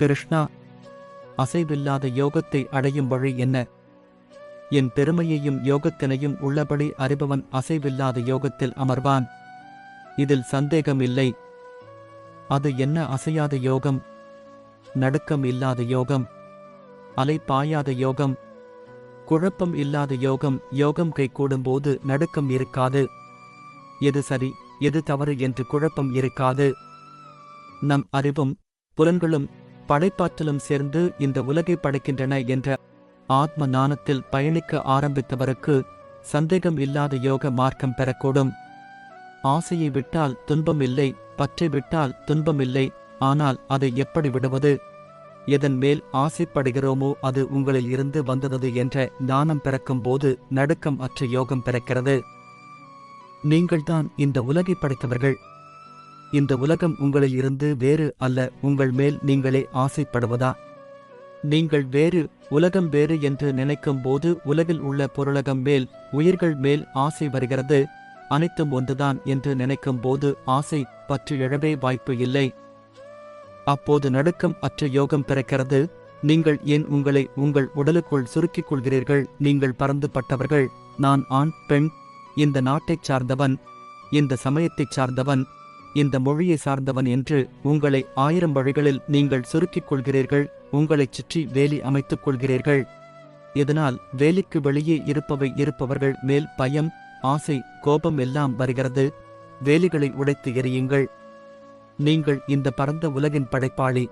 கிருஷ்ணா அசைவில்லாத யோகத்தை அடையும் வழி என்ன? என் பெருமையையும் யோகத்தினையும் உள்ளபடி அறிபவன் அசைவில்லாத யோகத்தில் அமர்வான். இதில் சந்தேகம் இல்லை. அது என்ன அசையாத யோகம்? நடுக்கம் இல்லாத யோகம். அலை பாயாத யோகம். குழப்பம் இல்லாத யோகம். யோகம் கைகூடும்போது நடுக்கம் இருக்காது. எது சரி எது தவறு என்று குழப்பம் இருக்காது. நம் அறிவும் புலன்களும் படைப்பாற்றலும் சேர்ந்து இந்த உலகை படைக்கின்றன என்ற ஆத்ம ஞானத்தில் பயணிக்க ஆரம்பித்தவருக்கு சந்தேகம் இல்லாத யோக மார்க்கம் பெறக்கூடும். ஆசையை விட்டால் துன்பம் இல்லை பற்றை விட்டால் துன்பம் இல்லை ஆனால் அதை எப்படி விடுவது? எதன் மேல் ஆசைப்படுகிறோமோ அது உங்களில் இருந்து வந்தது என்ற ஞானம் பிறக்கும் போது நடுக்கம் அற்ற யோகம் பிறக்கிறது. நீங்கள்தான் இந்த உலகை படைத்தவர்கள். இந்த உலகம் உங்களில் இருந்து வேறு அல்ல உங்கள் மேல் நீங்களே ஆசைப்படுவதா? நீங்கள் வேறு உலகம் வேறு என்று நினைக்கும் போது உலகில் உள்ள பொருளகம் மேல் உயிர்கள் மேல் ஆசை வருகிறது. அனைத்தும் ஒன்றுதான் என்று நினைக்கும் போது ஆசை பற்று எழவே வாய்ப்பு இல்லை. அப்போது நடுக்கம் அற்ற யோகம் பிறக்கிறது. நீங்கள் ஏன் உங்களை உங்கள் உடலுக்குள் சுருக்கிக் கொள்கிறீர்கள்? நீங்கள் பறந்துபட்டவர்கள் நான் ஆண் பெண். இந்த நாட்டைச் சார்ந்தவன். இந்த சமயத்தைச் சார்ந்தவன். இந்த மொழியை சார்ந்தவன் என்று உங்களை ஆயிரம் வழிகளில் நீங்கள் சுருக்கிக் கொள்கிறீர்கள் உங்களைச் சுற்றி வேலி அமைத்துக் கொள்கிறீர்கள். இதனால் வேலிக்கு வெளியே இருப்பவை இருப்பவர்கள் மேல் பயம் ஆசை கோபம் எல்லாம் வருகிறது. வேலிகளை உடைத்து எறியுங்கள். நீங்கள் இந்த பரந்த உலகின் படைப்பாளி.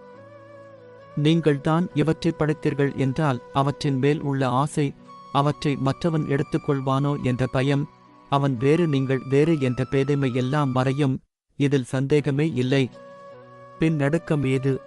நீங்கள்தான் இவற்றை படைத்தீர்கள் என்றால் அவற்றின் மேல் உள்ள ஆசை அவற்றை மற்றவன் எடுத்துக்கொள்வானோ என்ற பயம் அவன் வேறு நீங்கள் வேறு என்ற பேதைமை எல்லாம் மறையும். இதில் சந்தேகமே இல்லை. பின் நடுக்கம் ஏது?